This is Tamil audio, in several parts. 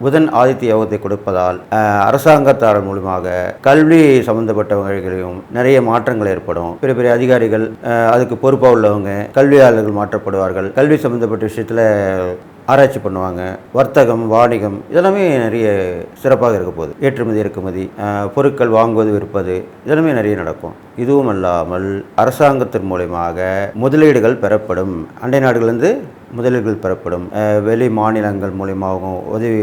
புதன் ஆதித்ய யோகத்தை கொடுப்பதால் அஹ், அரசாங்கத்தார் மூலமாக கல்வி சம்பந்தப்பட்டவர்களையும் நிறைய மாற்றங்கள் ஏற்படும். பெரிய பெரிய அதிகாரிகள் அதுக்கு பொறுப்பாக உள்ளவங்க கல்வியாளர்கள் மாற்றப்படுவார்கள். கல்வி சம்பந்தப்பட்ட விஷயத்தில் ஆராய்ச்சி பண்ணுவாங்க. வர்த்தகம் வாணிகம் இதெல்லாமே நிறைய சிறப்பாக இருக்க போகுது. ஏற்றுமதி இறக்குமதி பொருட்கள் வாங்குவது விற்பது இதெல்லாமே நிறைய நடக்கும். இதுவும் அல்லாமல் அரசாங்கத்தின் மூலயமாக முதலீடுகள் பெறப்படும். அண்டை நாடுகள்லேருந்து முதலீடுகள் பெறப்படும். வெளி மாநிலங்கள் மூலியமாகவும் உதவி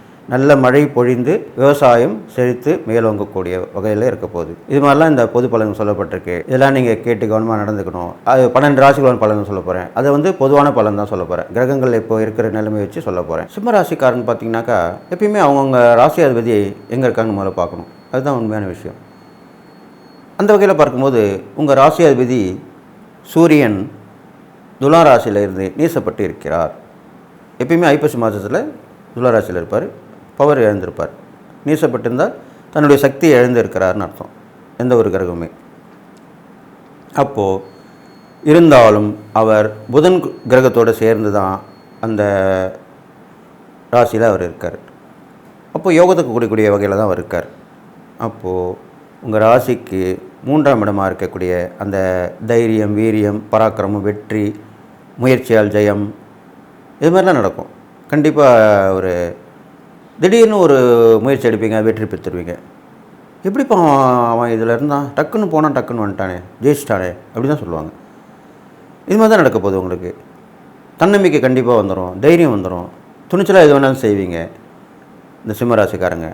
நல்ல மழை பொழிந்து விவசாயம் செழித்து மேலோங்கக்கூடிய வகையில் இருக்க போகுது. இது மாதிரிலாம் இந்த பொது பலன் சொல்லப்பட்டிருக்கு. இதெல்லாம் நீங்கள் கேட்டு கவனமாக நடந்துக்கணும். அது பன்னெண்டு ராசிகளான பலன் சொல்ல போகிறேன் அதை வந்து பொதுவான பலன் தான் சொல்ல போகிறேன் கிரகங்கள் இப்போ இருக்கிற நிலைமை வச்சு சொல்ல போகிறேன் சிம்ம ராசிக்காரன் பார்த்தீங்கன்னாக்கா எப்பயுமே அவங்கவுங்க ராசி அதிபதி எங்கே இருக்காங்கன்னு முதல்ல பார்க்கணும். அதுதான் உண்மையான விஷயம். அந்த வகையில் பார்க்கும்போது உங்கள் ராசி அதிபதி சூரியன் துலா ராசியில் இருந்து நீசப்பட்டு இருக்கிறார். எப்பயுமே ஐப்பசி மாதத்தில் துலா ராசியில் இருப்பார். பவர் இழந்திருப்பார். நீசப்பட்டிருந்தால் தன்னுடைய சக்தியை இழந்திருக்கிறார்னு அர்த்தம். எந்த ஒரு கிரகமே அப்போது இருந்தாலும் அவர் புதன் கிரகத்தோடு சேர்ந்து தான் அந்த ராசியில் அவர் இருக்கார். அப்போது யோகத்துக்கு கூடக்கூடிய வகையில் தான் அவர் இருக்கார். அப்போது உங்கள் ராசிக்கு மூன்றாம் இடமாக இருக்கக்கூடிய அந்த தைரியம் வீரியம் பராக்கிரமம் வெற்றி முயற்சியால் ஜெயம் இது மாதிரிலாம் நடக்கும். கண்டிப்பாக ஒரு திடீர்னு ஒரு முயற்சி எடுப்பீங்க வெற்றி பெற்றுருவீங்க. எப்படிப்பா அவன் இதில் இருந்தான்? டக்குன்னு போனால் டக்குன்னு வந்துட்டானே ஜெயிச்சிட்டானே அப்படி தான் சொல்லுவாங்க. இது மாதிரி தான் நடக்க போகுது உங்களுக்கு. தன்னம்பிக்கை கண்டிப்பாக வந்துடும் தைரியம் வந்துடும் துணிச்சலாக எது வேணாலும் செய்வீங்க இந்த சிம்மராசிக்காரங்க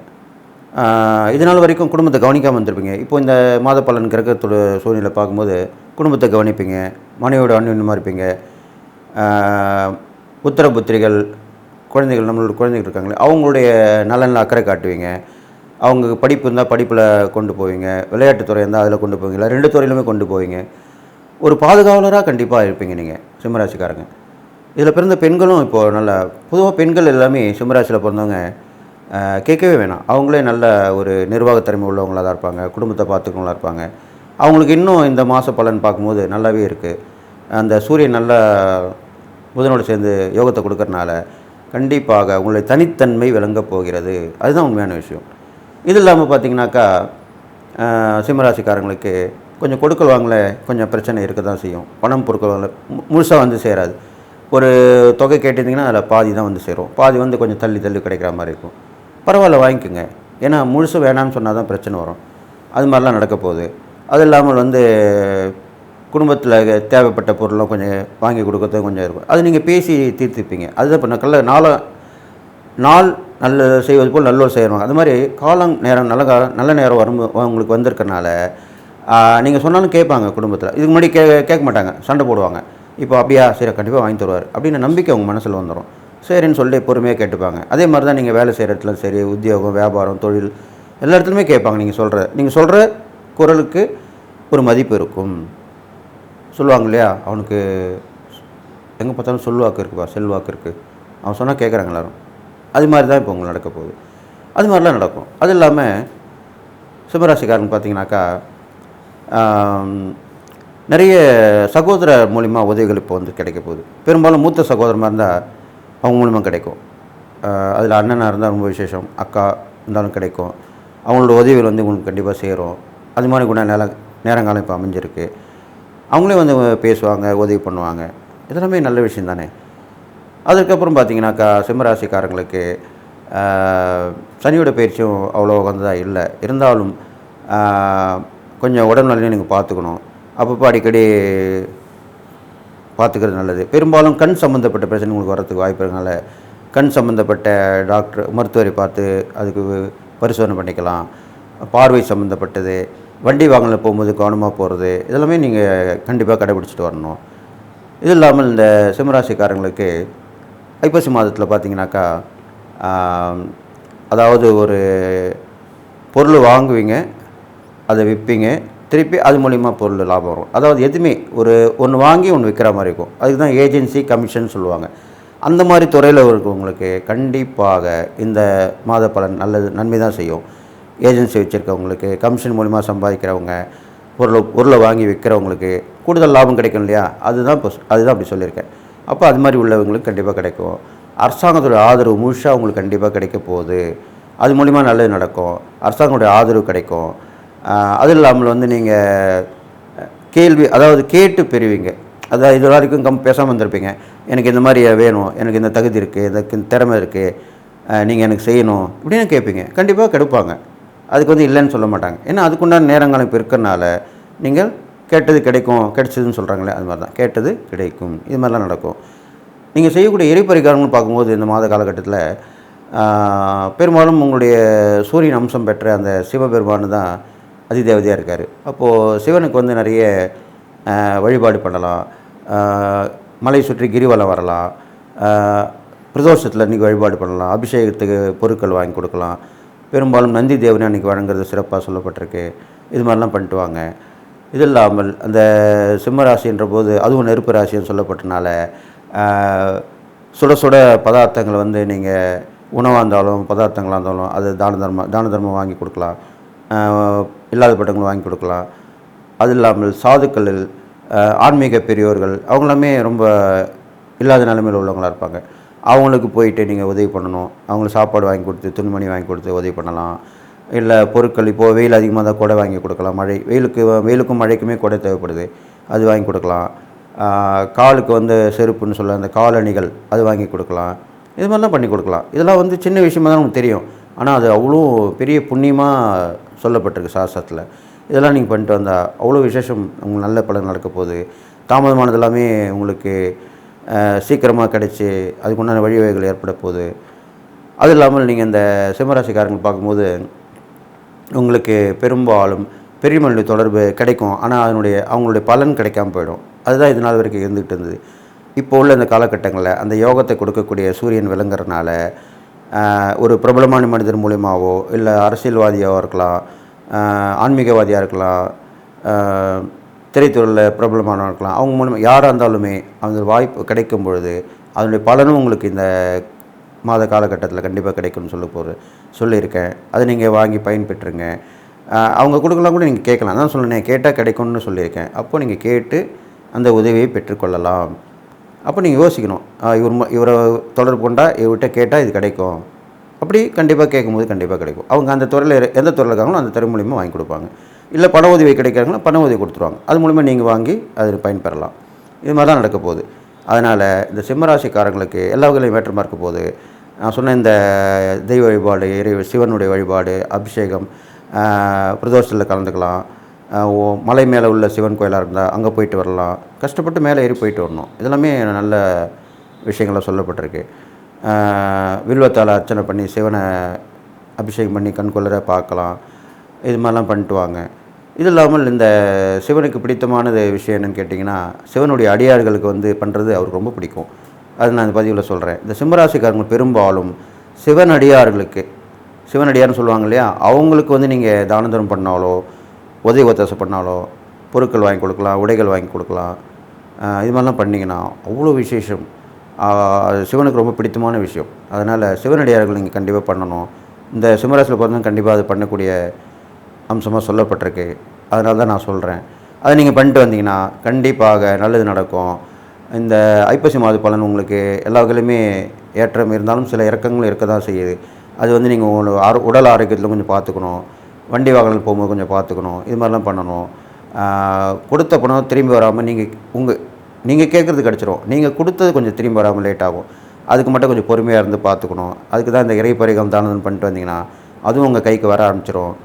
இதனால் இது நாள் வரைக்கும் குடும்பத்தை கவனிக்காமல் வந்திருப்பீங்க இப்போ இந்த மாத பலன் கிரகத்தோட சூழ்நிலை பார்க்கும்போது குடும்பத்தை கவனிப்பீங்க மனைவியோட அன்னியமாக இருப்பீங்க. ஆஹ் புத்திரபுத்திரிகள் குழந்தைகள் நம்மளோட குழந்தைகள் இருக்காங்களே அவங்களுடைய நலனில் அக்கறை காட்டுவீங்க. அவங்க படிப்பு இருந்தால் படிப்பில் கொண்டு போவீங்க. விளையாட்டுத்துறை இருந்தால் அதில் கொண்டு போவீங்க. இல்லை ரெண்டு துறையிலுமே கொண்டு போவீங்க. ஒரு பாதுகாவலராக கண்டிப்பாக இருப்பீங்க நீங்கள் சிம்மராசிக்காரங்க. இதில் பிறந்த பெண்களும் இப்போது நல்லா பொதுவாக பெண்கள் எல்லாமே சிம்மராசியில் பிறந்தவங்க கேட்கவே வேணாம். அவங்களே நல்ல ஒரு நிர்வாகத்திறமை உள்ளவங்களாக தான் இருப்பாங்க. குடும்பத்தை பார்த்துக்கவங்களா இருப்பாங்க. அவங்களுக்கு இன்னும் இந்த மாத பலன் பார்க்கும்போது நல்லாவே இருக்குது அந்த சூரியன் நல்லா புதனோடு சேர்ந்து யோகத்தை கொடுக்கறனால கண்டிப்பாக உங்களுடைய தனித்தன்மை விளங்கப் போகிறது. அதுதான் உண்மையான விஷயம். இது இல்லாமல் பார்த்தீங்கன்னாக்கா சிம்மராசிக்காரங்களுக்கு கொஞ்சம் கொடுக்கல் வாங்கல கொஞ்சம் பிரச்சனை இருக்க தான் செய்யும். பணம் பொருட்கள் வாங்கல முழுசாக வந்து சேராது. ஒரு தொகை கேட்டிருந்தீங்கன்னா அதில் பாதி தான் வந்து சேரும். பாதி வந்து கொஞ்சம் தள்ளி தள்ளி கிடைக்கிற மாதிரி இருக்கும். பரவாயில்ல வாங்கிக்கோங்க. ஏன்னா முழுசு வேணாம்னு சொன்னால் தான் பிரச்சனை வரும். அது மாதிரிலாம் நடக்க போகுது. அது இல்லாமல் வந்து குடும்பத்தில் தேவைப்பட்ட பொருள்லாம் கொஞ்சம் வாங்கி கொடுக்கறது கொஞ்சம் இருக்கும். அது நீங்கள் பேசி தீர்த்துப்பீங்க. அதுதான் இப்போ நல்ல நாள நாள் நல்ல செய்வது போல் நல்லோர் செய்கிறோம் அது மாதிரி காலம் நேரம் நல்ல காலம் நல்ல நேரம் வரும் உங்களுக்கு வந்திருக்கனால நீங்கள் சொன்னாலும் கேட்பாங்க குடும்பத்தில். இதுக்கு முன்னாடி கே கேட்க மாட்டாங்க. சண்டை போடுவாங்க. இப்போ அப்படியா சரி கண்டிப்பாக வாங்கி தருவார். அப்படின்னு நம்பிக்கை உங்கள் மனசில் வந்துடும் சரின்னு சொல்லிட்டு பொறுமையாக கேட்டுப்பாங்க. அதே மாதிரி தான் நீங்கள் வேலை செய்கிற இடத்துல சரி உத்தியோகம் வியாபாரம் தொழில் எல்லா இடத்துலையுமே கேட்பாங்க. நீங்கள் சொல்கிற நீங்கள் சொல்கிற குரலுக்கு ஒரு மதிப்பு இருக்கும். சொல்லுவாங்க இல்லையா? அவனுக்கு எங்கே பார்த்தாலும் சொல்வாக்கு இருக்குப்பா செல்வாக்கு இருக்குது அவன் சொன்னால் கேட்குறாங்க எல்லாரும். அது மாதிரி தான் இப்போ உங்களுக்கு நடக்க போகுது. அது மாதிரிலாம் நடக்கும். அது இல்லாமல் சிம்மராசிக்காரன் பார்த்தீங்கன்னாக்கா நிறைய சகோதர மூலிமா உதவிகள் இப்போ வந்து கிடைக்க போகுது. பெரும்பாலும் மூத்த சகோதரமாக இருந்தால் அவங்க மூலிமா கிடைக்கும். அதில் அண்ணனாக இருந்தால் ரொம்ப விசேஷம் அக்கா இருந்தாலும் கிடைக்கும். அவங்களோட உதவிகள் வந்து உங்களுக்கு கண்டிப்பாக சேரும். அது மாதிரி கூட நேர நேரங்காலம் இப்போ அமைஞ்சிருக்கு. அவங்களே வந்து பேசுவாங்க உதவி பண்ணுவாங்க. இதெல்லாமே நல்ல விஷயம் தானே? அதுக்கப்புறம் பார்த்தீங்கன்னாக்கா சிம்மராசிக்காரங்களுக்கு சனியோட பயிற்சியும் அவ்வளோ வந்ததாக இல்லை. இருந்தாலும் கொஞ்சம் உடல்நிலையும் நீங்கள் பார்த்துக்கணும். அப்பப்போ அடிக்கடி பார்த்துக்கிறது நல்லது. பெரும்பாலும் கண் சம்மந்தப்பட்ட பிரச்சனை உங்களுக்கு வரதுக்கு வாய்ப்பு இருக்கனால கண் சம்மந்தப்பட்ட டாக்டர் மருத்துவரை பார்த்து அதுக்கு பரிசோதனை பண்ணிக்கலாம். பார்வை சம்மந்தப்பட்டது வண்டி வாங்கல போகும்போது கவனமாக போகிறது இதெல்லாமே நீங்கள் கண்டிப்பாக கடைபிடிச்சிட்டு வரணும். இது இல்லாமல் இந்த சிம்மராசிக்காரங்களுக்கு ஐப்பசி மாதத்தில் பார்த்தீங்கன்னாக்கா அதாவது ஒரு பொருள் வாங்குவீங்க அதை விற்பீங்க திருப்பி அது மூலிமா பொருள் லாபம் வரும். அதாவது எதுவுமே ஒரு ஒன்று வாங்கி ஒன்று விற்கிற மாதிரி இருக்கும். அதுக்கு தான் ஏஜென்சி கமிஷன் சொல்லுவாங்க. அந்த மாதிரி துறையில் இருக்கவங்களுக்கு கண்டிப்பாக இந்த மாத பலன் நல்லது நன்மை தான் செய்யும். ஏஜென்சி வச்சுருக்கவங்களுக்கு கமிஷன் மூலிமா சம்பாதிக்கிறவங்க பொருளை பொருளை வாங்கி விற்கிறவங்களுக்கு கூடுதல் லாபம் கிடைக்கும் இல்லையா? அதுதான் இப்போ அதுதான் அப்படி சொல்லியிருக்கேன். அப்போ அது மாதிரி உள்ளவங்களுக்கு கண்டிப்பாக கிடைக்கும். அரசாங்கத்தோட ஆதரவு முழுசாக உங்களுக்கு கண்டிப்பாக கிடைக்க போகுது. அது மூலிமா நல்லது நடக்கும். அரசாங்கத்துடைய ஆதரவு கிடைக்கும். அது இல்லாமல் வந்து நீங்கள் கேள்வி அதாவது கேட்டு பெறுவீங்க. அதாவது இது வரைக்கும் கம் பேசாமல் வந்திருப்பீங்க எனக்கு இந்த மாதிரி வேணும் எனக்கு இந்த தகுதி இருக்குது எனக்கு இந்த திறமை இருக்குது நீங்கள் எனக்கு செய்யணும் இப்படின்னு கேட்பீங்க. கண்டிப்பாக கெடுப்பாங்க. அதுக்கு வந்து இல்லைன்னு சொல்ல மாட்டாங்க. ஏன்னா அதுக்குண்டான நேரங்காலம் இப்போ இருக்கிறனால நீங்கள் கேட்டது கிடைக்கும் கிடைச்சதுன்னு சொல்கிறாங்களே அது மாதிரி தான் கேட்டது கிடைக்கும். இது மாதிரிலாம் நடக்கும். நீங்கள் செய்யக்கூடிய எரிபரிகாரம்னு பார்க்கும்போது இந்த மாத காலகட்டத்தில் பெரும்பாலும் உங்களுடைய சூரியன் அம்சம் பெற்ற அந்த சிவபெருமானு தான் அதிதேவதையாக இருக்கார். அப்போது சிவனுக்கு வந்து நிறைய வழிபாடு பண்ணலாம். மலை சுற்றி கிரிவலம் வரலாம். பிரதோஷத்தில் இன்றைக்கி வழிபாடு பண்ணலாம். அபிஷேகத்துக்கு பொருட்கள் வாங்கி கொடுக்கலாம். பெரும்பாலும் நந்தி தேவனை அன்றைக்கி வழங்குறது சிறப்பாக சொல்லப்பட்டிருக்கு. இது மாதிரிலாம் பண்ணிட்டு வாங்க. இது இல்லாமல் அந்த சிம்மராசின்ற போது அதுவும் நெருப்பு ராசின்னு சொல்லப்பட்டனால சுட சுட பதார்த்தங்களை வந்து நீங்கள் உணவாக இருந்தாலும் பதார்த்தங்களாக இருந்தாலும் அது தான தர்மம் தான தர்மம் வாங்கி கொடுக்கலாம். இல்லாதப்பட்டவங்களும் வாங்கி கொடுக்கலாம். அது இல்லாமல் சாதுக்களில் ஆன்மீக பெரியோர்கள் அவங்களாமே ரொம்ப இல்லாத நிலைமையில் உள்ளவங்களா இருப்பாங்க. அவங்களுக்கு போயிட்டு நீங்கள் உதவி பண்ணணும். அவங்களுக்கு சாப்பாடு வாங்கி கொடுத்து துணிமணி வாங்கி கொடுத்து உதவி பண்ணலாம். இல்லை பொருட்கள் இப்போது வெயில் அதிகமாக இருந்தால் கொடை வாங்கி கொடுக்கலாம். மழை வெயிலுக்கு வெயிலுக்கும் மழைக்குமே கொடை தேவைப்படுது. அது வாங்கி கொடுக்கலாம். காலுக்கு வந்து செருப்புன்னு சொல்ல அந்த காலணிகள் அது வாங்கி கொடுக்கலாம். இது மாதிரிலாம் பண்ணி கொடுக்கலாம். இதெல்லாம் வந்து சின்ன விஷயமா தான் நமக்கு தெரியும். ஆனால் அது அவ்வளோ பெரிய புண்ணியமாக சொல்லப்பட்டிருக்கு சாஸ்திரத்தில். இதெல்லாம் நீங்கள் பண்ணிட்டு வந்தால் அவ்வளோ விசேஷம் உங்களுக்கு நல்ல பலன் நடக்க போகுது. தாமதமானது எல்லாமே உங்களுக்கு சீக்கிரமாக கிடைச்சி அதுக்குண்டான வழிவகைகள் ஏற்பட போகுது. அது இல்லாமல் நீங்கள் இந்த சிம்மராசிக்காரங்க பார்க்கும்போது உங்களுக்கு பெரும்பாலும் பெரியமனுடைய தொடர்பு கிடைக்கும். ஆனால் அதனுடைய அவங்களுடைய பலன் கிடைக்காம போயிடும். அதுதான் இது நாள் வரைக்கும் இருந்துகிட்டு இருந்தது. இப்போ உள்ள இந்த காலகட்டங்களில் அந்த யோகத்தை கொடுக்கக்கூடிய சூரியன் விளங்குறதுனால ஒரு பிரபலமான மனிதர் மூலியமாகவோ இல்லை அரசியல்வாதியாக இருக்கலாம் ஆன்மீகவாதியாக இருக்கலாம் திரைத்துறையில் பிரபலமானவங்க இருக்கலாம் அவங்க மூலமாக யாராக இருந்தாலுமே அந்த வாய்ப்பு கிடைக்கும் பொழுது அதனுடைய பலனும் உங்களுக்கு இந்த மாத காலகட்டத்தில் கண்டிப்பாக கிடைக்கும்னு சொல்ல போகிற சொல்லியிருக்கேன். அதை நீங்கள் வாங்கி பயன்பெற்றுங்க அவங்க கொடுக்கலாம் கூட நீங்கள் கேட்கலாம். தான் சொன்னேன் கேட்டால் கிடைக்கும்னு சொல்லியிருக்கேன். அப்போ நீங்கள் கேட்டு அந்த உதவியை பெற்றுக்கொள்ளலாம். அப்போ நீங்கள் யோசிக்கணும். இவர் இவரை தொடர்பு கொண்டால் இவர்கிட்ட கேட்டால் இது கிடைக்கும். அப்படி கண்டிப்பாக கேட்கும்போது கண்டிப்பாக கிடைக்கும். அவங்க அந்த துறையில் எந்த துறையில் இருக்காங்களோ அந்த துறை மூலியமாக வாங்கி கொடுப்பாங்க. இல்லை பண உதவி கிடைக்கிறாங்கன்னா பண உதவி கொடுத்துருவாங்க. அது மூலிமா நீங்கள் வாங்கி அதில் பயன்பெறலாம். இது மாதிரி தான் நடக்க போகுது. அதனால் இந்த சிம்மராசிக்காரங்களுக்கு எல்லா வகையிலையும் ஏற்றமாக இருக்க போகுது. நான் சொன்ன இந்த தெய்வ வழிபாடு இறை சிவனுடைய வழிபாடு அபிஷேகம் பிரதோஷத்தில் கலந்துக்கலாம். ஓ- மலை மேலே உள்ள சிவன் கோயிலாக இருந்தால் அங்கே போயிட்டு வரலாம். கஷ்டப்பட்டு மேலே ஏறி போயிட்டு வரணும். இதெல்லாமே நல்ல விஷயங்களாக சொல்லப்பட்டிருக்கு. வில்வத்தால் அர்ச்சனை பண்ணி சிவனை அபிஷேகம் பண்ணி கண்கொள்ளரை பார்க்கலாம். இது மாதிரிலாம் பண்ணிட்டு வாங்க இது இல்லாமல் இந்த சிவனுக்கு பிடித்தமானது விஷயம் என்னன்னு கேட்டிங்கன்னா சிவனுடைய அடியார்களுக்கு வந்து பண்ணுறது அவருக்கு ரொம்ப பிடிக்கும். அது நான் இந்த பதிவில் சொல்கிறேன் இந்த சிம்மராசிக்காரங்க பெரும்பாலும் சிவன் அடியார்களுக்கு சிவனடியார்னு சொல்லுவாங்க இல்லையா? அவங்களுக்கு வந்து நீங்கள் தான பண்ணாலோ உதவி ஒத்தாசை பண்ணாலோ பொருட்கள் வாங்கி கொடுக்கலாம் உடைகள் வாங்கி கொடுக்கலாம். இது மாதிரிலாம் பண்ணிங்கன்னா அவ்வளோ விசேஷம். சிவனுக்கு ரொம்ப பிடித்தமான விஷயம். அதனால் சிவனடியார்கள் நீங்கள் கண்டிப்பாக பண்ணணும். இந்த சிம்மராசியில் பிறந்தவங்க கண்டிப்பாக அது பண்ணக்கூடிய அம்சமாக சொல்லப்பட்டிருக்கு. அதனால தான் நான் சொல்கிறேன் அதை நீங்கள் பண்ணிட்டு வந்தீங்கன்னா கண்டிப்பாக நல்லது நடக்கும். இந்த ஐப்பசி மாத பலன் உங்களுக்கு எல்லா வகையிலுமே ஏற்றம் இருந்தாலும் சில இறக்கங்களும் இருக்க தான் செய்யுது. அது வந்து நீங்கள் உங்களோட ஆரோ உடல் ஆரோக்கியத்தில் கொஞ்சம் பார்த்துக்கணும். வண்டி வாகனங்கள் போகும்போது கொஞ்சம் பார்த்துக்கணும். இது மாதிரிலாம் பண்ணணும். கொடுத்த பணம் திரும்பி வராமல் நீங்கள் உங்கள் நீங்கள் கேட்குறது கிடச்சிரும். நீங்கள் கொடுத்தது கொஞ்சம் திரும்பி வராமல் லேட் ஆகும். அதுக்கு மட்டும் கொஞ்சம் பொறுமையாக இருந்து பார்த்துக்கணும். அதுக்கு தான் இந்த இறை பரிகம் பண்ணிட்டு வந்தீங்கன்னா அதுவும் உங்கள் கைக்கு வர ஆரம்பிச்சிடும்